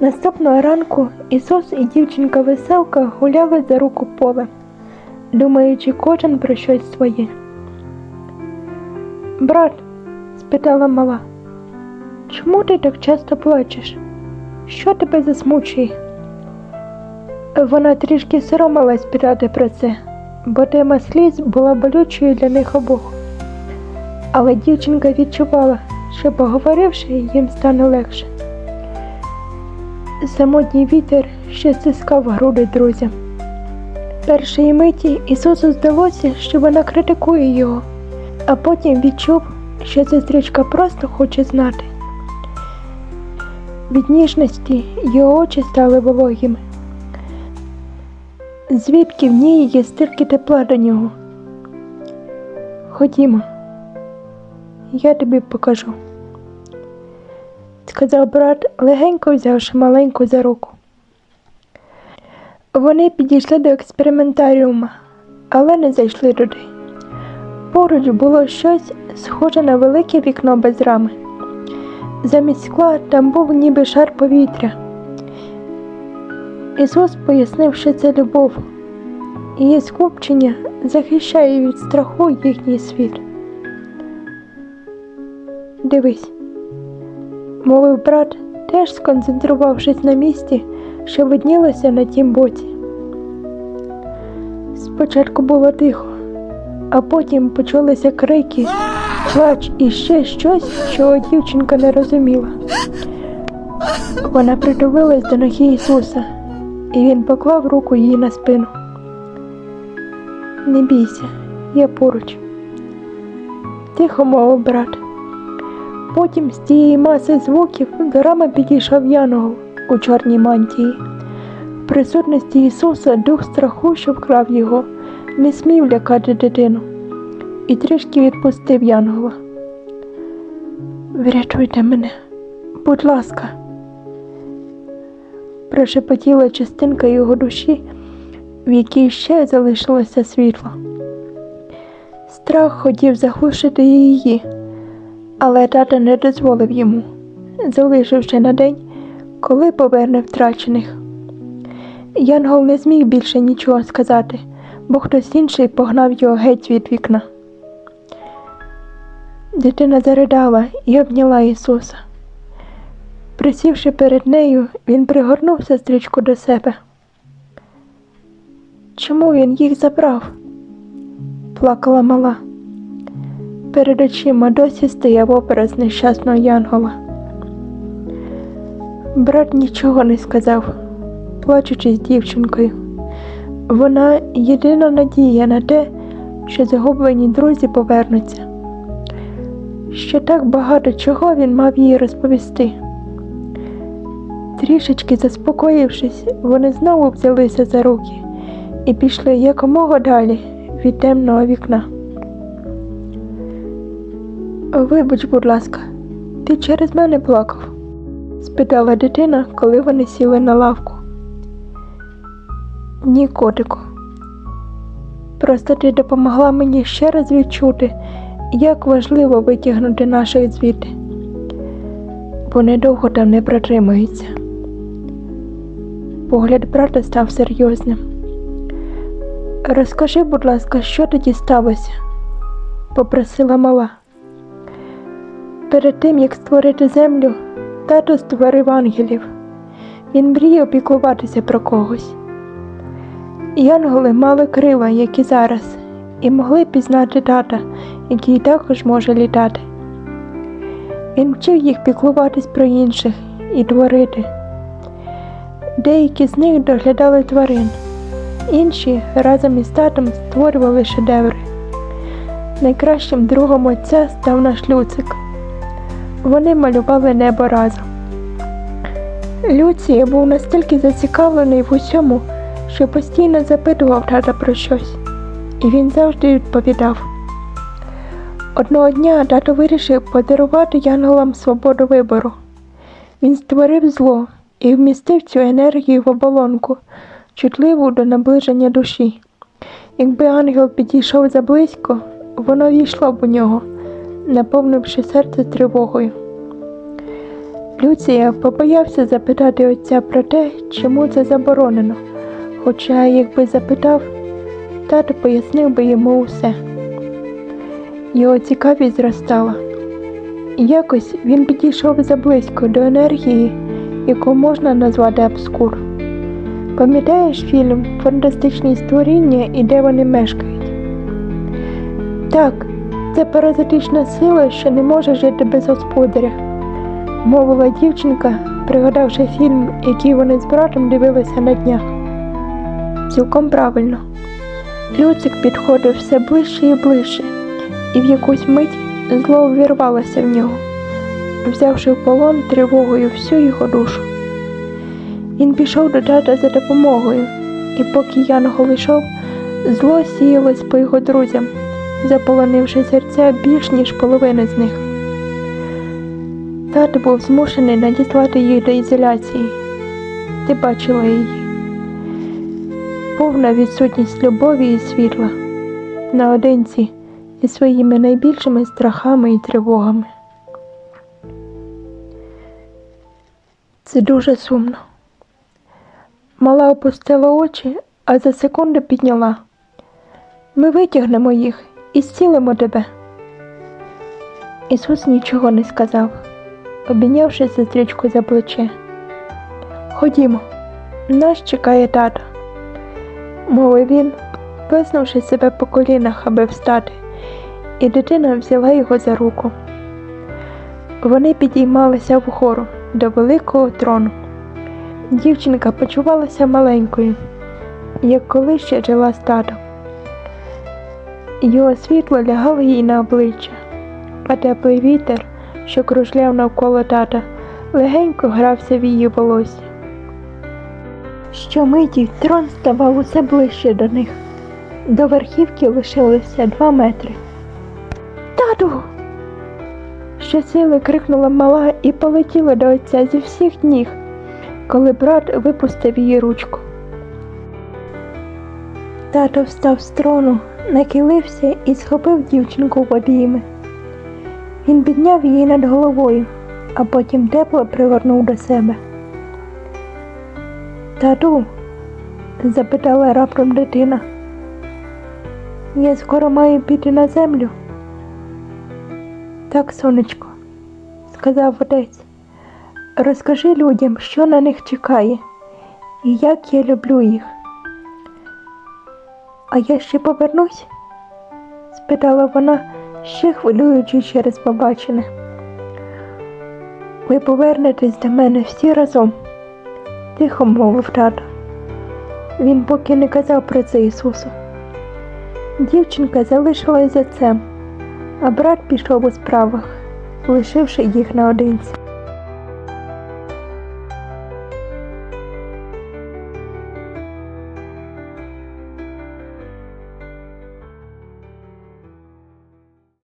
Наступного ранку Ісус і дівчинка веселка гуляли за руку полем, думаючи кожен про щось своє. Брат, спитала мала, чому ти так часто плачеш? Що тебе засмучує? Вона трішки соромилась питати про це, бо тема сліз була болючою для них обох. Але дівчинка відчувала, що поговоривши, їм стане легше. Самотній вітер ще стискав груди друзям. Першої миті Ісусу здалося, що вона критикує його, а потім відчув, що сестричка просто хоче знати. Від ніжності його очі стали вологими. Звідки в ній є стільки тепла до нього? Ходімо, я тобі покажу сказав брат, легенько взявши маленьку за руку. Вони підійшли до експериментаріума, але не зайшли туди. Поруч було щось схоже на велике вікно без рами. Замість скла там був ніби шар повітря. Ісус пояснив, що це любов, її скупчення захищає від страху їхній світ. Дивись мовив брат, теж сконцентрувавшись на місті, що виднілося на тім боці. Спочатку було тихо, а потім почулися крики, плач і ще щось, чого дівчинка не розуміла. Вона притулилась до ноги Ісуса, і він поклав руку їй на спину. Не бійся, я поруч. Тихо мовив брат. Потім з тієї маси звуків до підійшов Янгол у чорній мантії. В присутності Ісуса дух страху, що вкрав його, не смів лякати дитину і трішки відпустив Янгола. Врятуйте мене, будь ласка, прошепотіла частинка його душі, в якій ще залишилося світло. Страх хотів заглушити її але тато не дозволив йому, залишивши на день, коли поверне втрачених. Янгол не зміг більше нічого сказати, бо хтось інший погнав його геть від вікна. Дитина заридала і обняла Ісуса. Присівши перед нею, він пригорнув сестричку до себе. Чому він їх забрав? плакала мала. Перед очима досі стояв образ нещасного Янгола. Брат нічого не сказав, плачучи з дівчинкою. Вона єдина надія на те, що загублені друзі повернуться. Ще так багато чого він мав їй розповісти. Трішечки заспокоївшись, вони знову взялися за руки і пішли якомога далі від темного вікна. Вибач, будь ласка, ти через мене плакав? спитала дитина, коли вони сіли на лавку. Ні, котику. Просто ти допомогла мені ще раз відчути, як важливо витягнути наших звідти. Вони довго там не протримуються. Погляд брата став серйозним. Розкажи, будь ласка, що тоді сталося? попросила мала. Перед тим, як створити землю, тато створив ангелів. Він мріяв піклуватися про когось. І Янголи мали крила, як і зараз, і могли пізнати тата, який також може літати. Він вчив їх піклуватись про інших і творити. Деякі з них доглядали тварин, інші разом із татом створювали шедеври. Найкращим другом отця став наш Люцик. Вони малювали небо разом. Люція був настільки зацікавлений в усьому, що постійно запитував тата про щось, і він завжди відповідав. Одного дня тато вирішив подарувати янголам свободу вибору. Він створив зло і вмістив цю енергію в оболонку, чутливу до наближення душі. Якби ангел підійшов заблизько, воно війшло б у нього наповнивши серце тривогою. Люція побоявся запитати отця про те, чому це заборонено. Хоча, якби запитав, тато пояснив би йому усе. Його цікавість зростала. Якось він підійшов заблизько до енергії, яку можна назвати абскур. Пам'ятаєш фільм Фантастичні створіння і де вони мешкають? Так, це паразитична сила, що не може жити без господаря, мовила дівчинка, пригадавши фільм, який вони з братом дивилися на днях. Цілком правильно. Люцик підходив все ближче і ближче, і в якусь мить зло увірвалося в нього, взявши в полон тривогою всю його душу. Він пішов до тата за допомогою, і поки Янгол йшов, зло сіялось по його друзям, заполонивши серця більш ніж половини з них. Тато був змушений надіслати їх до ізоляції. Ти бачила її. Повна відсутність любові і світла наодинці зі своїми найбільшими страхами і тривогами. Це дуже сумно. Мала опустила очі, а за секунду підняла. Ми витягнемо їх і зцілимо тебе. Ісус нічого не сказав, обійнявши сестричку за плече. Ходімо, нас чекає тато, мовив він, плеснувши себе по колінах, аби встати, і дитина взяла його за руку. Вони підіймалися вгору до великого трону. Дівчинка почувалася маленькою, як коли ще жила з татом. Його світло лягало їй на обличчя, а теплий вітер, що кружляв навколо тата, легенько грався в її волосся. Щомиті трон ставав усе ближче до них. До верхівки лишилося два метри. Тату! Щосили крикнула мала і полетіла до отця зі всіх ніг, коли брат випустив її ручку. Тато встав з трону, накилився і схопив дівчинку в обійми. Він підняв її над головою, а потім тепло пригорнув до себе. Тату, запитала раптом дитина. Я скоро маю піти на землю. Так, сонечко, сказав отець. Розкажи людям, що на них чекає, і як я люблю їх. А я ще повернусь? спитала вона, ще хвилюючи через побачене. Ви повернетесь до мене всі разом, тихо мовив тато. Він поки не казав про це Ісусу. Дівчинка залишилась за цим, а брат пішов у справах, лишивши їх наодинці.